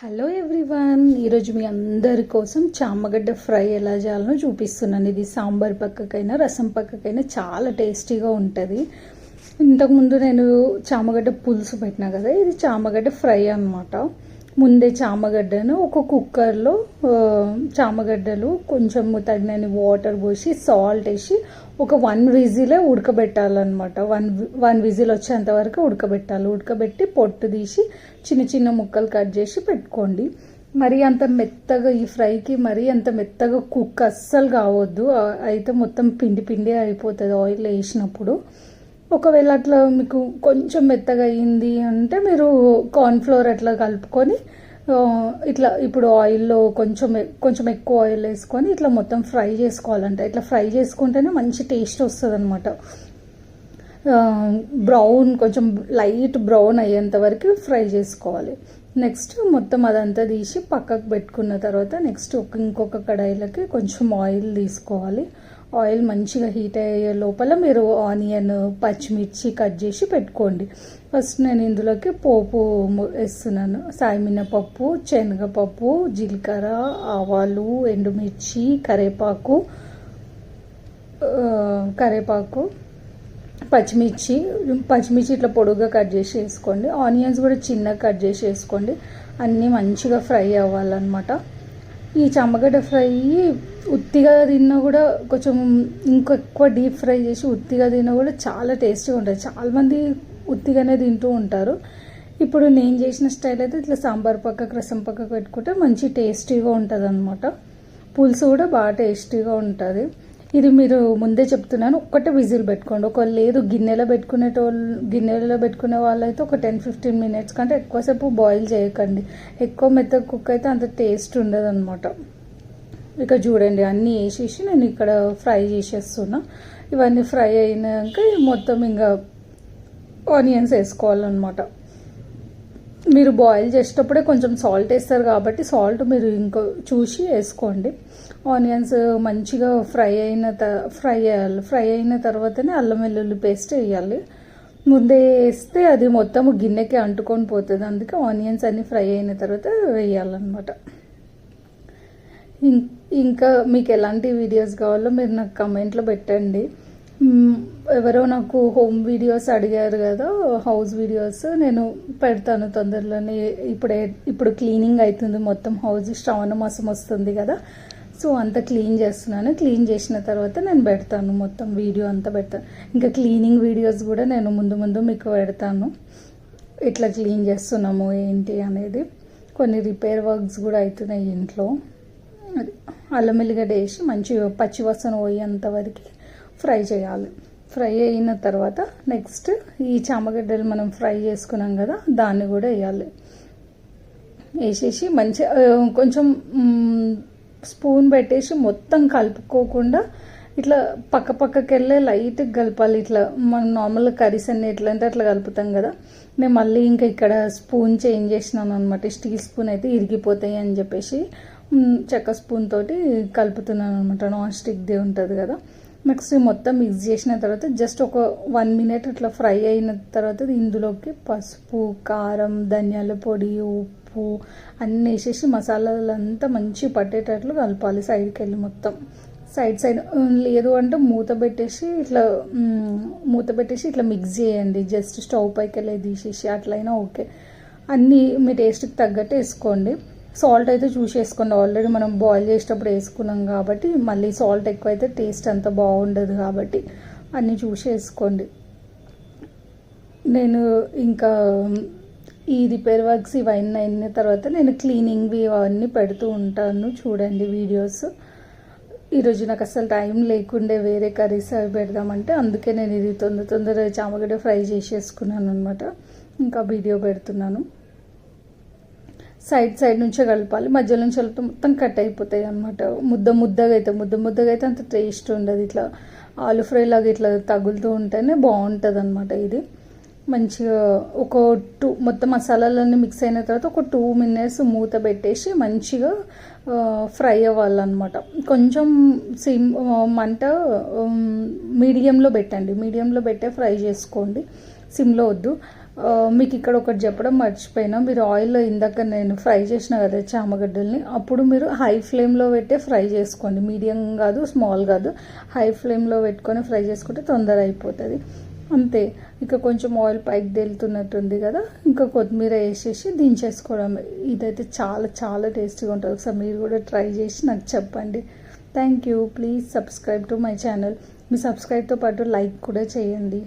Hello everyone ఈరోజు మీ అందరి కోసం చామగడ్డ ఫ్రై ఎలా చేయాలనో చూపిస్తున్నాను. ఇది సాంబార్ పక్కకైనా రసం పక్కకైనా చాలా టేస్టీగా ఉంటుంది. ఇంతకుముందు నేను చామగడ్డ పులుసు పెట్టినా కదా ఇది చామగడ్డ ఫ్రై అనమాట ముందే చామగడ్డను ఒక కుక్కర్లో చామగడ్డలు కొంచెం తగినన్ని వాటర్ పోసి సాల్ట్ వేసి ఒక వన్ విజిలే ఉడకబెట్టాలన్నమాట. వన్ వన్ విజిల్ వచ్చేంత వరకు ఉడకబెట్టాలి. ఉడకబెట్టి పొట్టు తీసి చిన్న చిన్న ముక్కలు కట్ చేసి పెట్టుకోండి. మరి అంత మెత్తగా ఈ ఫ్రైకి మరీ అంత మెత్తగా కుక్ అస్సలు కావద్దు. అయితే మొత్తం పిండి పిండి అయిపోతుంది ఆయిల్ వేసినప్పుడు. ఒకవేళ అట్లా మీకు కొంచెం మెత్తగా అయ్యింది అంటే మీరు కార్న్ఫ్లోర్ అట్లా కలుపుకొని ఇట్లా ఇప్పుడు ఆయిల్లో కొంచెం కొంచెం ఎక్కువ ఆయిల్ వేసుకొని ఇట్లా మొత్తం ఫ్రై చేసుకోవాలంట. ఇట్లా ఫ్రై చేసుకుంటేనే మంచి టేస్ట్ వస్తుంది అనమాట బ్రౌన్ కొంచెం లైట్ బ్రౌన్ అయ్యేంత వరకు ఫ్రై చేసుకోవాలి. నెక్స్ట్ మొత్తం అదంతా తీసి పక్కకు పెట్టుకున్న తర్వాత నెక్స్ట్ ఒక ఇంకొక కడాయిలకి కొంచెం ఆయిల్ తీసుకోవాలి. ఆయిల్ మంచిగా హీట్ అయ్యే లోపల మీరు ఆనియన్ పచ్చిమిర్చి కట్ చేసి పెట్టుకోండి. ఫస్ట్ నేను ఇందులోకి పోపు వేస్తున్నాను. సాయమినపప్పు శనగపప్పు జీలకర్ర ఆవాలు ఎండుమిర్చి కరేపాకు కరేపాకు కరివేపాకు పచ్చిమిర్చి పచ్చిమిర్చి ఇట్లా పొడుగ్గా కట్ చేసి వేసుకోండి. ఆనియన్స్ కూడా చిన్నగా కట్ చేసి వేసుకోండి. అన్నీ మంచిగా ఫ్రై అవ్వాలన్నమాట. ఈ చమ్మగడ్డ ఫ్రై ఉత్తిగా తిన్నా కూడా కొంచెం ఇంకా ఎక్కువ డీప్ ఫ్రై చేసి ఉత్తిగా తిన్నా కూడా చాలా టేస్టీగా ఉంటుంది చాలామంది ఉత్తిగానే తింటూ ఉంటారు. ఇప్పుడు నేను చేసిన స్టైల్ అయితే ఇట్లా సాంబార్ పక్కకు రసం పక్కకు పెట్టుకుంటే మంచి టేస్టీగా ఉంటుంది అనమాట పులుసు కూడా బాగా టేస్టీగా ఉంటుంది. ఇది మీరు ముందే చెప్తున్నాను. ఒక్కటే విజిల్ పెట్టుకోండి. ఒక లేదు గిన్నెలో పెట్టుకునేటోళ్ళు గిన్నెలో పెట్టుకునే వాళ్ళైతే ఒక టెన్ ఫిఫ్టీన్ మినిట్స్ కంటే ఎక్కువసేపు బాయిల్ చేయకండి. ఎక్కువ మెత్త కుక్ అయితే అంత టేస్ట్ ఉండదు అనమాట ఇక చూడండి అన్నీ వేసేసి నేను ఇక్కడ ఫ్రై చేసేస్తున్నా. ఇవన్నీ ఫ్రై అయినాక మొత్తం ఇంకా ఆనియన్స్ వేసుకోవాలన్నమాట. మీరు బాయిల్ చేసేటప్పుడే కొంచెం సాల్ట్ వేస్తారు కాబట్టి సాల్ట్ మీరు ఇంకో చూసి వేసుకోండి. ఆనియన్స్ మంచిగా ఫ్రై అయిన త ఫ్రై చేయాలి ఫ్రై అయిన తర్వాతనే అల్లం వెల్లుల్లి పేస్ట్ వేయాలి. ముందే వేస్తే అది మొత్తం గిన్నెకి అంటుకొని పోతుంది. అందుకే ఆనియన్స్ అన్నీ ఫ్రై అయిన తర్వాత వేయాలన్నమాట. ఇం- ఇంకా మీకు ఎలాంటి వీడియోస్ కావాలో మీరు నాకు కమెంట్లో పెట్టండి. ఎవరో నాకు హోమ్ వీడియోస్ అడిగారు కదా హౌస్ వీడియోస్ నేను పెడతాను తొందరలోనే. ఇప్పుడే ఇప్పుడు క్లీనింగ్ అవుతుంది మొత్తం హౌస్ శ్రావణ మాసం వస్తుంది కదా. సో అంతా క్లీన్ చేస్తున్నాను. క్లీన్ చేసిన తర్వాత నేను పెడతాను మొత్తం వీడియో అంతా పెడతాను. ఇంకా క్లీనింగ్ వీడియోస్ కూడా నేను ముందు ముందు మీకు పెడతాను. ఇట్లా క్లీన్ చేస్తున్నాము ఏంటి అనేది. కొన్ని రిపేర్ వర్క్స్ కూడా అవుతున్నాయి ఇంట్లో. అల్లం వెల్లిగడ్డ వేసి మంచిగా పచ్చివాసన పోయేంత వరకు. ఫ్రై చేయాలి. ఫ్రై అయిన తర్వాత నెక్స్ట్ ఈ చామగడ్డలు మనం ఫ్రై చేసుకున్నాం కదా దాన్ని కూడా వేయాలి. వేసేసి మంచి కొంచెం స్పూన్ పెట్టేసి మొత్తం కలుపుకోకుండా ఇట్లా పక్క పక్కకి వెళ్ళే లైట్గా కలపాలి. ఇట్లా మనం నార్మల్గా కర్రీస్ అన్ని ఎట్లా అంటే అట్లా కలుపుతాం కదా. నేను మళ్ళీ ఇంకా ఇక్కడ స్పూన్ చేంజ్ చేసినాను అనమాట స్టీల్ స్పూన్ అయితే ఇరిగిపోతాయి అని చెప్పేసి చెక్క స్పూన్ తోటి కలుపుతున్నాను అనమాట నాన్ స్టిక్ది ఉంటుంది కదా. నెక్స్ట్ మొత్తం మిక్స్ చేసిన తర్వాత జస్ట్ ఒక వన్ మినిట్ అట్లా ఫ్రై అయిన తర్వాత ఇందులోకి పసుపు కారం ధనియాల పొడి ఉప్పు అన్నీ వేసేసి మసాలాలంతా మంచి పట్టేటట్లు కలపాలి సైడ్కి వెళ్ళి మొత్తం సైడ్ సైడ్ లేదు అంటే మూత పెట్టేసి ఇట్లా మూత పెట్టేసి ఇట్లా మిక్స్ చేయండి. జస్ట్ స్టవ్ పైకి వెళ్ళి తీసేసి అట్లయినా ఓకే. అన్నీ మీ టేస్ట్కి తగ్గట్టు వేసుకోండి. సాల్ట్ అయితే చూసేసుకోండి ఆల్రెడీ మనం బాయిల్ చేసేటప్పుడు వేసుకున్నాం కాబట్టి మళ్ళీ సాల్ట్ ఎక్కువ అయితే టేస్ట్ అంత బాగుండదు కాబట్టి అన్నీ చూసేసుకోండి నేను ఇంకా ఈ రిపేర్ వర్క్స్ ఇవన్నీ అయిన తర్వాత నేను క్లీనింగ్వి అవన్నీ పెడుతూ ఉంటాను చూడండి వీడియోస్ ఈరోజు నాకు అసలు టైం లేకుండే వేరే కర్రీస్ అవి పెడదామంటే అందుకే నేను ఇది తొందర తొందరగా చామగడ్డ ఫ్రై చేసేసుకున్నాను అనమాట ఇంకా వీడియో పెడుతున్నాను. సైడ్ సైడ్ నుంచే కలపాలి మధ్యలో నుంచి కలిపితే మొత్తం కట్ అయిపోతాయి అనమాట ముద్ద ముద్దగా అయితే ముద్ద ముద్దగా అయితే అంత టేస్ట్ ఉండదు. ఇట్లా ఆలు ఫ్రై లాగా ఇట్లా తగులుతూ ఉంటేనే బాగుంటుంది అనమాట ఇది. మంచిగా ఒక టూ మొత్తం మసాలాలన్నీ మిక్స్ అయిన తర్వాత ఒక టూ మినిట్స్ మూత పెట్టేసి మంచిగా ఫ్రై అవ్వాలన్నమాట. కొంచెం సిమ్ మంట మీడియంలో పెట్టండి. మీడియంలో పెట్టే ఫ్రై చేసుకోండి. సిమ్లో వద్దు. మీకు ఇక్కడ ఒకటి చెప్పడం మర్చిపోయినా మీరు ఆయిల్లో ఇందాక నేను ఫ్రై చేసిన కదా చామగడ్డల్ని అప్పుడు మీరు హై ఫ్లేమ్లో పెట్టే ఫ్రై చేసుకోండి. మీడియం కాదు స్మాల్ కాదు. హై ఫ్లేమ్లో పెట్టుకొని ఫ్రై చేసుకుంటే తొందర అయిపోతుంది. అంతే. ఇక కొంచెం ఆయిల్ పైకి తేలుతున్నట్టుంది కదా ఇంకా కొత్తిమీర వేసేసి దించేసుకోవడం. ఇదైతే చాలా చాలా టేస్టీగా ఉంటుంది. ఒకసారి మీరు కూడా ట్రై చేసి నాకు చెప్పండి. Thank you please subscribe to my channel మీ సబ్స్క్రైబ్తో పాటు లైక్ కూడా చేయండి.